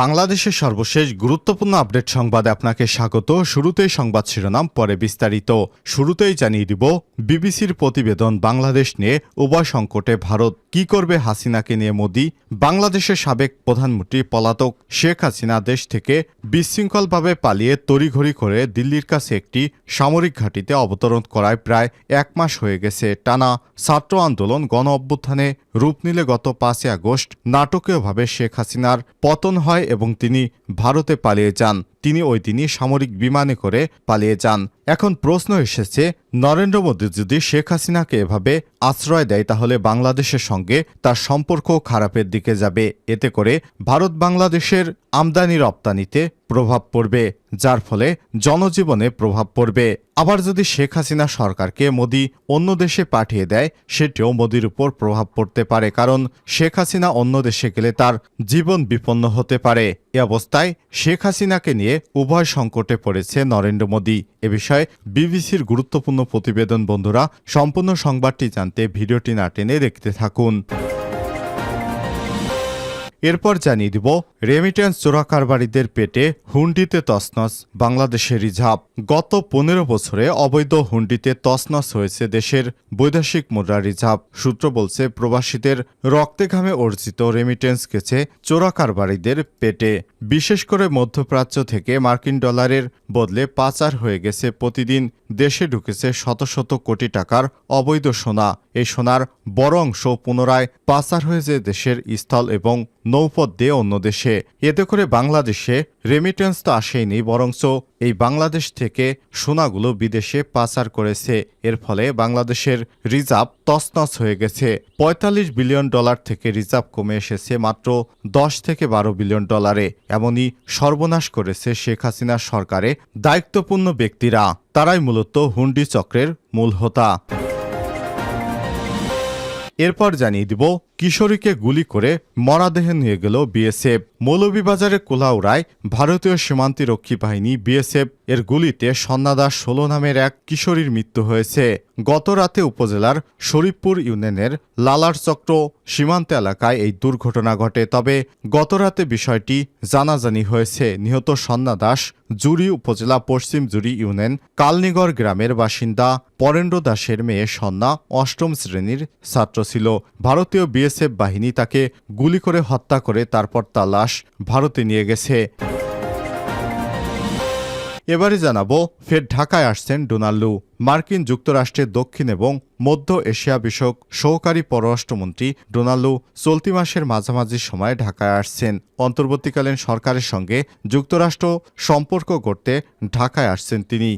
বাংলাদেশের সর্বশেষ গুরুত্বপূর্ণ আপডেট সংবাদে আপনাকে স্বাগত। শুরুতেই সংবাদ শিরোনাম, পরে বিস্তারিত। শুরুতেই জানিয়ে দিব, বিবিসির প্রতিবেদন বাংলাদেশ নিয়ে উভয় সংকটে ভারত কি করবে হাসিনাকে নিয়ে মোদি, বাংলাদেশের সাবেক প্রধানমন্ত্রী পলাতক শেখ হাসিনা দেশ থেকে বিশৃঙ্খলভাবে পালিয়ে তড়িঘড়ি করে দিল্লির কাছে একটি সামরিক ঘাঁটিতে অবতরণ করায় প্রায় এক মাস হয়ে গেছে। টানা ছাত্র আন্দোলন গণ অভ্যুত্থানে রূপ নিলে গত পাঁচই আগস্ট নাটকীয়ভাবে শেখ হাসিনার পতন হয় এবং তিনি ভারতে পালিয়ে যান। তিনি ওই দিনই সামরিক বিমানে করে পালিয়ে যান। এখন প্রশ্ন এসেছে, নরেন্দ্র মোদী যদি শেখ হাসিনাকে এভাবে আশ্রয় দেয়, তাহলে বাংলাদেশের সঙ্গে তার সম্পর্ক খারাপের দিকে যাবে। এতে করে ভারত বাংলাদেশের আমদানি রপ্তানিতে প্রভাব পড়বে, যার ফলে জনজীবনে প্রভাব পড়বে। আবার যদি শেখ হাসিনা সরকারকে মোদি অন্য দেশে পাঠিয়ে দেয়, সেটিও মোদির উপর প্রভাব পড়তে পারে, কারণ শেখ হাসিনা অন্য দেশে গেলে তার জীবন বিপন্ন হতে পারে। এ অবস্থায় শেখ হাসিনাকে নিয়ে উভয় সংকটে পড়েছে নরেন্দ্র মোদী। এ বিষয়ে বিবিসির গুরুত্বপূর্ণ প্রতিবেদন বন্ধুরা সম্পূর্ণ সংবাদটি জানতে ভিডিওটি না টেনে দেখতে থাকুন। এরপর জানিয়ে দিব রেমিটেন্স চোরাকারবারিদের পেটে হুন্ডিতে তসনস বাংলাদেশের রিজার্ভ। গত পনেরো বছরে অবৈধ হুন্ডিতে তসনস হয়েছে দেশের বৈদেশিক মুদ্রা রিজার্ভ। সূত্র বলছে, প্রবাসীদের রক্তে ঘামে অর্জিত রেমিটেন্স গেছে চোরাকারবারিদের পেটে। বিশেষ করে মধ্যপ্রাচ্য থেকে মার্কিন ডলারের বদলে পাচার হয়ে গেছে প্রতিদিন, দেশে ঢুকেছে শত শত কোটি টাকার অবৈধ সোনা। এই সোনার বড় অংশ পুনরায় পাচার হয়েছে দেশের স্থল এবং নৌপথ দিয়ে অন্য দেশে এতে করে বাংলাদেশে রেমিটেন্স তো আসেনি বরঞ্চ এই বাংলাদেশ থেকে সোনাগুলো বিদেশে পাচার করেছে। এর ফলে বাংলাদেশের রিজার্ভ তছনছ হয়ে গেছে। পঁয়তাল্লিশ বিলিয়ন ডলার থেকে রিজার্ভ কমে এসেছে মাত্র দশ থেকে বারো বিলিয়ন ডলারে, এমনই সর্বনাশ করেছে শেখ হাসিনার সরকারে দায়িত্বপূর্ণ ব্যক্তিরা। তারাই মূলত হুন্ডি চক্রের মূল হোতা। এরপর জানিয়ে দিব, কিশোরীকে গুলি করে মরাদেহে নিয়ে গেল বিএসএফ। মৌলভীবাজারের কোলাউড়ায় ভারতীয় সীমান্তিরক্ষী বাহিনী বিএসএফ এর গুলিতে সন্ন্যাদাস ষোলো নামের এক কিশোরীর মৃত্যু হয়েছে। গত রাতে উপজেলার শরীফপুর ইউনিয়নের লালার চক্র সীমান্ত এলাকায় এই দুর্ঘটনা ঘটে, তবে গত রাতে বিষয়টি জানাজানি হয়েছে। নিহত সন্না দাস জুরি উপজেলা পশ্চিম জুরি ইউনিয়ন কালনিগড় গ্রামের বাসিন্দা পরেন্দ্র দাসের মেয়ে সন্না অষ্টম শ্রেণির ছাত্র ছিল। ভারতীয় বিএসএফ বাহিনী তাকে গুলি করে হত্যা করে তারপর তার লাশ ভারতে নিয়ে গেছে। এবারে জানাব, ফের ঢাকায় আসছেন ডোনাল্ডু। মার্কিন যুক্তরাষ্ট্রের দক্ষিণ এবং মধ্য এশিয়া বিষয়ক সহকারী পররাষ্ট্রমন্ত্রী ডোনাল্ডু চলতি মাসের মাঝামাঝি সময়ে ঢাকায় আসছেন। অন্তর্বর্তীকালীন সরকারের সঙ্গে যুক্তরাষ্ট্র সম্পর্ক করতে ঢাকায় আসছেন তিনি।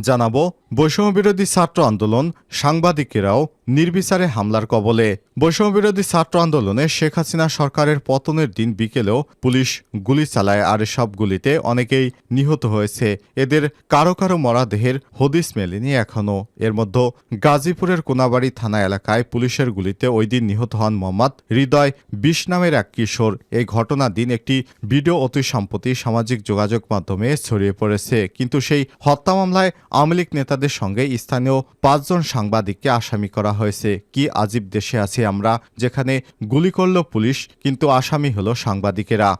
জানাব, বৈষম্যবিরোধী ছাত্র আন্দোলন সাংবাদিকেরাও নির্বিচারে হামলার কবলে। বৈষম্যবিরোধী ছাত্র আন্দোলনে শেখ হাসিনা সরকারের পতনের দিন বিকেলেও পুলিশ গুলি চালায় আর সব গুলিতে অনেকেই নিহত হয়েছে। এদের কারও কারও মরাদেহের হদিস মেলেনি এখনও। এর মধ্যে গাজীপুরের কোনাবাড়ি থানা এলাকায় পুলিশের গুলিতে ওই দিন নিহত হন মোহাম্মদ হৃদয় বিশ নামের এক কিশোর। এই ঘটনা দিন একটি ভিডিও অতি সম্প্রতি সামাজিক যোগাযোগ মাধ্যমে ছড়িয়ে পড়েছে। কিন্তু সেই হত্যা মামলায় আওয়ামী লীগ নেতাদের সঙ্গে স্থানীয় পাঁচজন সাংবাদিককে আসামি করা হয়েছে, কি আজীব দেশে আছি আমরা, যেখানে গুলি করল পুলিশ, কিন্তু আসামি হলো সাংবাদিকেরা।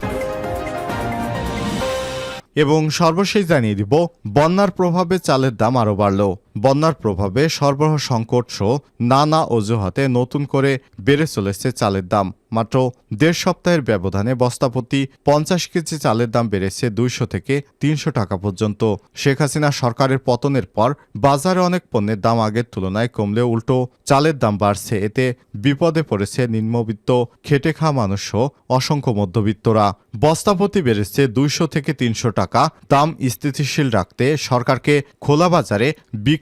এবং সর্বশেষ জানিয়ে দিব, বন্যার প্রভাবে চালের দাম আরও বাড়ল। বন্যার প্রভাবে সরবরাহ সংকট সহ নানা অজুহাতে নতুন করে বেড়ে চলেছে চালের দাম। মাত্র দেড় সপ্তাহের ব্যবধানে বস্তাপতি পঞ্চাশ কেজি চালের দাম বেড়েছে দুইশো থেকে তিনশো টাকা পর্যন্ত। শেখ হাসিনা সরকারের পতনের পর বাজারে অনেক পণ্যের দাম আগের তুলনায় কমলে উল্টো চালের দাম বাড়ছে। এতে বিপদে পড়েছে নিম্নবিত্ত খেটে খাওয়া মানুষও অসংখ্য মধ্যবিত্তরা। বস্তাপতি বেড়েছে দুইশো থেকে তিনশো টাকা। দাম স্থিতিশীল রাখতে সরকারকে খোলা বাজারে বিক্রি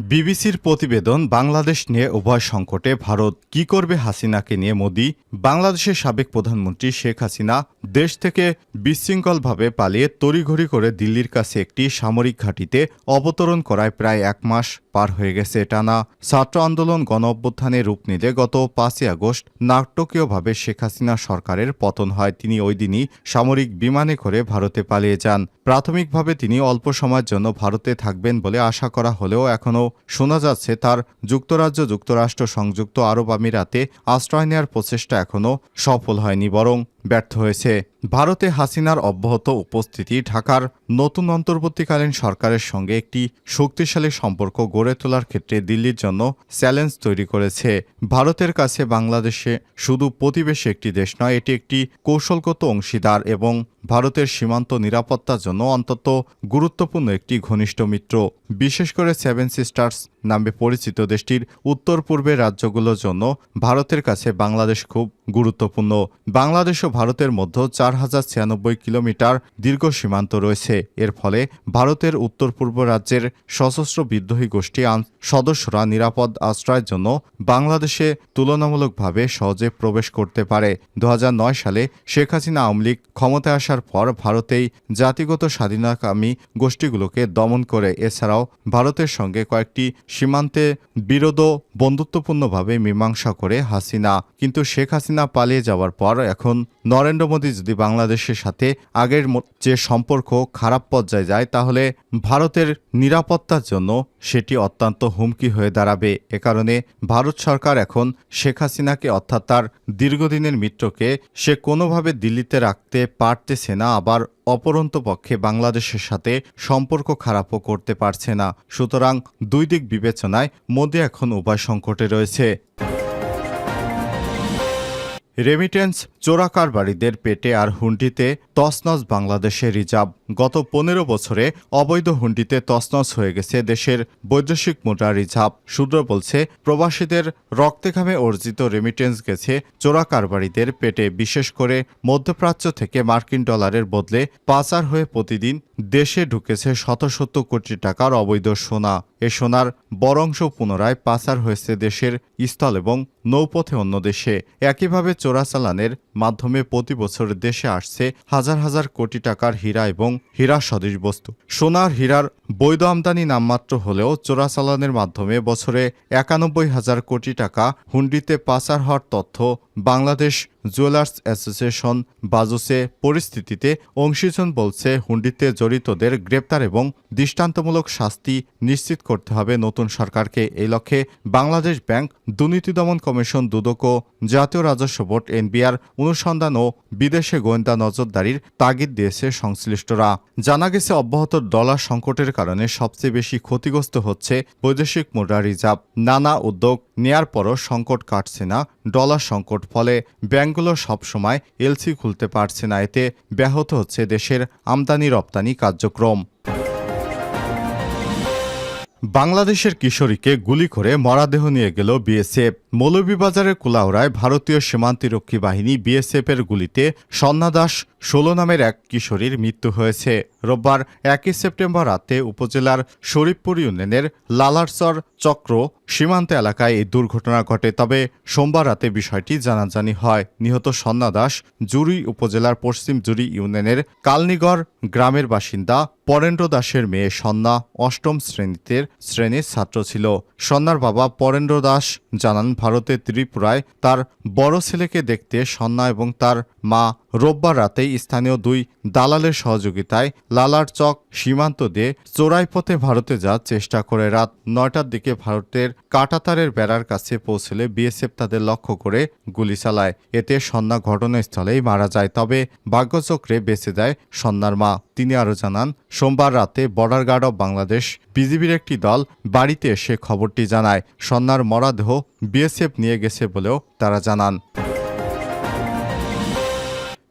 বিবিসির প্রতিবেদন বাংলাদেশ নিয়ে উভয় সংকটে ভারত কি করবে হাসিনাকে নিয়ে মোদি, বাংলাদেশের সাবেক প্রধানমন্ত্রী শেখ হাসিনা দেশ থেকে বিশৃঙ্খলভাবে পালিয়ে তড়িঘড়ি করে দিল্লির কাছে একটি সামরিক ঘাঁটিতে অবতরণ করায় প্রায় এক মাস পার হয়ে গেছে টানা। ছাত্র আন্দোলন গণ অভ্যুত্থানে রূপ নিলে গত পাঁচই আগস্ট নাটকীয়ভাবে শেখ হাসিনা সরকারের পতন হয়। তিনি ওই দিনই সামরিক বিমানে করে ভারতে পালিয়ে যান। প্রাথমিকভাবে তিনি অল্প সময়ের জন্য ভারতে থাকবেন বলে আশা করা হলেও এখনও শোনা যাচ্ছে, তার যুক্তরাজ্য যুক্তরাষ্ট্র সংযুক্ত আরব আমিরাতে আশ্রয় নেওয়ার প্রচেষ্টা এখনও সফল হয়নি, বরং ব্যর্থ হয়েছে। ভারতে হাসিনার অব্যাহত উপস্থিতি ঢাকার নতুন অন্তর্বর্তীকালীন সরকারের সঙ্গে একটি শক্তিশালী সম্পর্ক গড়ে তোলার ক্ষেত্রে দিল্লির জন্য চ্যালেঞ্জ তৈরি করেছে। ভারতের কাছে বাংলাদেশে শুধু প্রতিবেশী একটি দেশ নয়, এটি একটি কৌশলগত অংশীদার এবং ভারতের সীমান্ত নিরাপত্তার জন্য অন্তত গুরুত্বপূর্ণ একটি ঘনিষ্ঠ মিত্র। বিশেষ করে সেভেন সিস্টার্স নামে পরিচিত দেশটির উত্তর পূর্বের রাজ্যগুলোর জন্য ভারতের কাছে বাংলাদেশ খুব গুরুত্বপূর্ণ। বাংলাদেশ ও ভারতের মধ্যে চার হাজার ছিয়ানব্বই কিলোমিটার দীর্ঘ সীমান্ত রয়েছে। এর ফলে ভারতের উত্তর পূর্ব রাজ্যের সশস্ত্র বিদ্রোহী গোষ্ঠী সদস্যরা নিরাপদ আশ্রয়ের জন্য বাংলাদেশে তুলনামূলকভাবে সহজে প্রবেশ করতে পারে। দু হাজার নয় সালে শেখ হাসিনা আওয়ামী লীগ ক্ষমতায় আসার পর ভারতেই জাতিগত স্বাধীনতাকামী গোষ্ঠীগুলোকে দমন করে। এছাড়াও ভারতের সঙ্গে কয়েকটি সীমান্তে বিরোধ বন্ধুত্বপূর্ণভাবে মীমাংসা করে হাসিনা। কিন্তু শেখ হাসিনা পালিয়ে যাওয়ার পর এখন নরেন্দ্র মোদী যদি বাংলাদেশের সাথে আগের যে সম্পর্ক খারাপ পর্যায়ে যায়, তাহলে ভারতের নিরাপত্তার জন্য সেটি অত্যন্ত হুমকি হয়ে দাঁড়াবে। এ কারণে ভারত সরকার এখন শেখ হাসিনাকে, অর্থাৎ তার দীর্ঘদিনের মিত্রকে, সে কোনোভাবে দিল্লিতে রাখতে পারতেছে না, আবার অপরন্ত পক্ষে বাংলাদেশের সাথে সম্পর্ক খারাপও করতে পারছে না। সুতরাং দুই দিক বিবেচনায় মোদি এখন উভয় সংকটে রয়েছে। রেমিটেন্স চোরাকারবারীদের পেটে আর হুন্ডিতে তসনস বাংলাদেশের রিজার্ভ। গত পনেরো বছরে অবৈধ হুন্ডিতে তসনস হয়ে গেছে দেশের বৈদেশিক মুদ্রা রিজার্ভ। সূত্র বলছে, প্রবাসীদের রক্তে ঘামে অর্জিত রেমিটেন্স গেছে চোরাকারবারীদের পেটে, বিশেষ করে মধ্যপ্রাচ্য থেকে মার্কিন ডলারের বদলে পাচার হয়ে প্রতিদিন দেশে ঢুকেছে শত শত কোটি টাকার অবৈধ সোনা। এ সোনার বড় অংশ পুনরায় পাচার হয়েছে দেশের স্থল এবং নৌপথে অন্য দেশে। একইভাবে চোরাচালানের মাধ্যমে প্রতি বছর দেশে আসছে হাজার হাজার কোটি টাকার হীরা এবং হীরা সদৃশ বস্তু। সোনার হীরার বৈধ আমদানি নামমাত্র হলেও চোরাচালানের মাধ্যমে বছরে একানব্বই হাজার কোটি টাকা হুন্ডিতে পাচার হওয়ার তথ্য বাংলাদেশ জুয়েলার্স অ্যাসোসিয়েশন বাজুসে পরিস্থিতিতে অংশীজন বলছে, হুন্ডিতে জড়িতদের গ্রেপ্তার এবং দৃষ্টান্তমূলক শাস্তি নিশ্চিত করতে হবে নতুন সরকারকে। এই লক্ষ্যে বাংলাদেশ ব্যাংক, দুর্নীতি দমন কমিশন, দুদক ও জাতীয় রাজস্ব বোর্ড এনবিআর অনুসন্ধান ও বিদেশে গোয়েন্দা নজরদারির তাগিদ দিয়েছে সংশ্লিষ্টরা। জানা গেছে, অব্যাহত ডলার সংকটের কারণে সবচেয়ে বেশি ক্ষতিগ্রস্ত হচ্ছে বৈদেশিক মুদ্রা রিজার্ভ। নানা উদ্যোগ নেয়ার পরও সংকট কাটছে না ডলার সংকট, ফলে ব্যাংকগুলো সবসময় এলসি খুলতে পারছে না। এতে ব্যাহত হচ্ছে দেশের আমদানি রপ্তানি কার্যক্রম। বাংলাদেশের কিশোরীকে গুলি করে মরাদেহ নিয়ে গেল বিএসএফ। মৌলভীবাজারের কুলাউড়ায় ভারতীয় সীমান্তিরক্ষী বাহিনী বিএসএফ এর গুলিতে সন্না দাস, ষোলো নামের এক কিশোরীর মৃত্যু হয়েছে। রোববার একই সেপ্টেম্বর রাতে উপজেলার শরীফপুর ইউনিয়নের লালারচর চক্র সীমান্ত এলাকায় এই দুর্ঘটনা ঘটে। তবে সোমবার রাতে বিষয়টি জানাজানি হয়। নিহত সন্না দাস জুরি উপজেলার পশ্চিম জুরি ইউনিয়নের কালনিগড় গ্রামের বাসিন্দা পরেন্দ্র দাসের মেয়ে সন্না অষ্টম শ্রেণীতে শ্রেণির ছাত্র ছিল। সন্ন্যার বাবা পরেন্দ্র দাস জানান ভারতের ত্রিপুরায় তার বড় ছেলেকে দেখতে সন্না এবং তার মা রোববার রাতে স্থানীয় দুই দালালের সহযোগিতায় লালার চক সীমান্ত দিয়ে চোরাই পথে ভারতে যাওয়ার চেষ্টা করে রাত নয়টার দিকে ভারতের কাটাতারের বেড়ার কাছে পৌঁছলে বিএসএফ তাদের লক্ষ্য করে গুলি চালায়। এতে সন্না ঘটনাস্থলেই মারা যায়, তবে ভাগ্যচক্রে বেঁচে যায় সন্ন্যার মা। তিনি আরও জানান, সোমবার রাতে বর্ডার গার্ড অব বাংলাদেশ, বিজিবির একটি দল বাড়িতে এসে খবরটি জানায়। সন্ন্যার মরাদেহ বিএসএফ নিয়ে গেছে বলেও তারা জানান।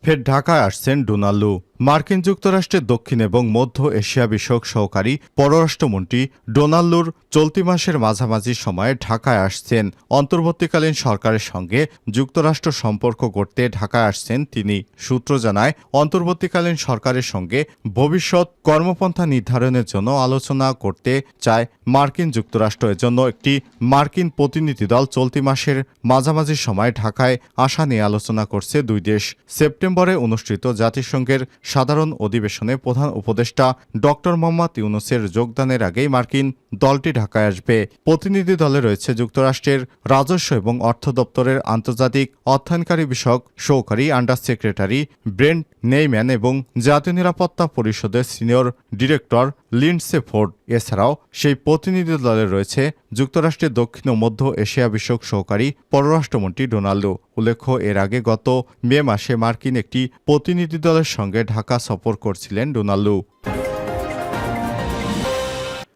ফের ঢাকায় আসছেন ডোনাল্ডু মার্কিন যুক্তরাষ্ট্রের দক্ষিণ এবং মধ্য এশিয়া বিষয়ক সহকারী পররাষ্ট্রমন্ত্রী ডোনাল্ডুর চলতি মাসের মাঝামাঝি সময়ে ঢাকায় আসছেন। অন্তর্বর্তীকালীন সরকারের সঙ্গে যুক্তরাষ্ট্র সম্পর্ক করতে ঢাকায় আসছেন তিনি। সূত্র জানায়, অন্তর্বর্তীকালীন সরকারের সঙ্গে ভবিষ্যৎ কর্মপন্থা নির্ধারণের জন্য আলোচনা করতে চায় মার্কিন যুক্তরাষ্ট্র। এজন্য একটি মার্কিন প্রতিনিধি দল চলতি মাসের মাঝামাঝি সময় ঢাকায় আসা নিয়ে আলোচনা করছে দুই দেশ। সেপ্টেম্বরে অনুষ্ঠিত জাতিসংঘের সাধারণ অধিবেশনে প্রধান উপদেষ্টা ডক্টর মোহাম্মদ ইউনুসের যোগদানের আগেই মার্কিন দলটি ঢাকায় আসবে। প্রতিনিধি দলে রয়েছে যুক্তরাষ্ট্রের রাজস্ব এবং অর্থ দপ্তরের আন্তর্জাতিক অর্থায়নকারী বিষয়ক সহকারী আন্ডার সেক্রেটারি ব্রেন্ট নেইম্যান এবং জাতীয় নিরাপত্তা পরিষদের সিনিয়র ডিরেক্টর লিন্ডসে ফোর্ড। এছাড়াও সেই প্রতিনিধি দলে রয়েছে যুক্তরাষ্ট্রের দক্ষিণ ও মধ্য এশিয়া বিষয়ক সহকারী পররাষ্ট্রমন্ত্রী ডোনাল্ডো। উল্লেখ্য, এর আগে গত মে মাসে মার্কিন একটি প্রতিনিধি দলের সঙ্গে ঢাকা সফর করছিলেন ডোনাল্ডো।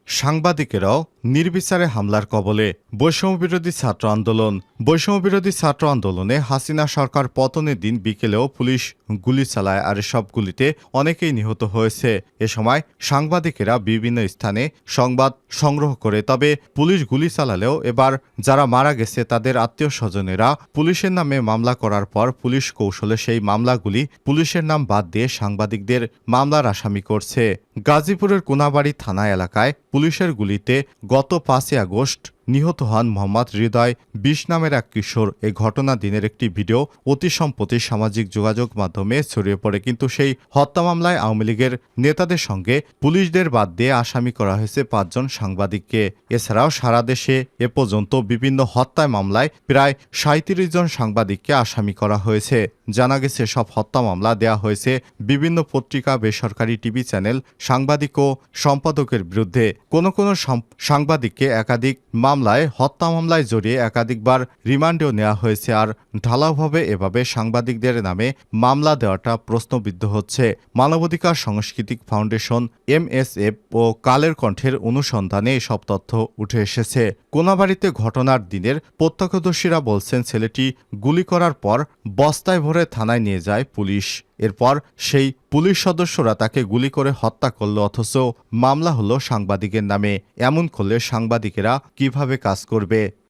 সাংবাদিকেরাও নির্বিচারে হামলার কবলে বৈষম্যবিরোধী ছাত্র আন্দোলন। বৈষম্যবিরোধী ছাত্র আন্দোলনে হাসিনা সরকার পতনের দিন বিকেলেও পুলিশ গুলি চালায় আর এসব গুলিতে অনেকেই নিহত হয়েছে। এ সময় সাংবাদিকেরা বিভিন্ন স্থানে সংবাদ সংগ্রহ করে, তবে পুলিশ গুলি চালালেও এবার যারা মারা গেছে তাদের আত্মীয় স্বজনেরা পুলিশের নামে মামলা করার পর পুলিশ কৌশলে সেই মামলাগুলি পুলিশের নাম বাদ দিয়ে সাংবাদিকদের মামলার আসামি করছে। গাজীপুরের কোনাবাড়ি থানা এলাকায় পুলিশের গুলিতে গত পাঁচই আগস্ট নিহত হন মোহাম্মদ হৃদয় বিশ নামের এক কিশোর। এ ঘটনা দিনের একটি ভিডিও। অতি সম্প্রতি সামাজিক যোগাযোগ মাধ্যমে ছড়িয়ে পড়ে, কিন্তু সেই হত্যা মামলায় আওয়ামী লীগের নেতাদের সঙ্গে পুলিশদের বাদ দিয়ে আসামি করা হয়েছে পাঁচজন সাংবাদিককে। এছাড়াও সারা দেশে এ পর্যন্ত বিভিন্ন হত্যায় মামলায় প্রায় সাঁত্রিশ জন সাংবাদিককে আসামি করা হয়েছে। জানা গেছে, সব হত্যা মামলা দেয়া হয়েছে বিভিন্ন পত্রিকা, বেসরকারি টিভি চ্যানেল, সাংবাদিক ও সম্পাদকের বিরুদ্ধে। কোনো কোনো সাংবাদিককে একাধিক মামলায়, হত্যা মামলায় জড়িয়ে একাধিকবার রিমান্ডেও নেওয়া হয়েছে আর ঢালাওভাবে এভাবে সাংবাদিকদের নামে মামলা দেওয়াটা প্রশ্নবিদ্ধ হচ্ছে। মানবাধিকার সাংস্কৃতিক ফাউন্ডেশন, এমএসএফ ও কালের কণ্ঠের অনুসন্ধানে এসব তথ্য উঠে এসেছে। কোনাবাড়িতে ঘটনার দিনের প্রত্যক্ষদর্শীরা বলছেন, ছেলেটি গুলি করার পর বস্তায় ভরে থানায় নিয়ে যায় পুলিশ। এরপর সেই পুলিশ সদস্যরা তাকে গুলি করে হত্যা করল, অথচ মামলা হলো সাংবাদিকের নামে। এমন করলে সাংবাদিকেরা কীভাবে কাজ করবে?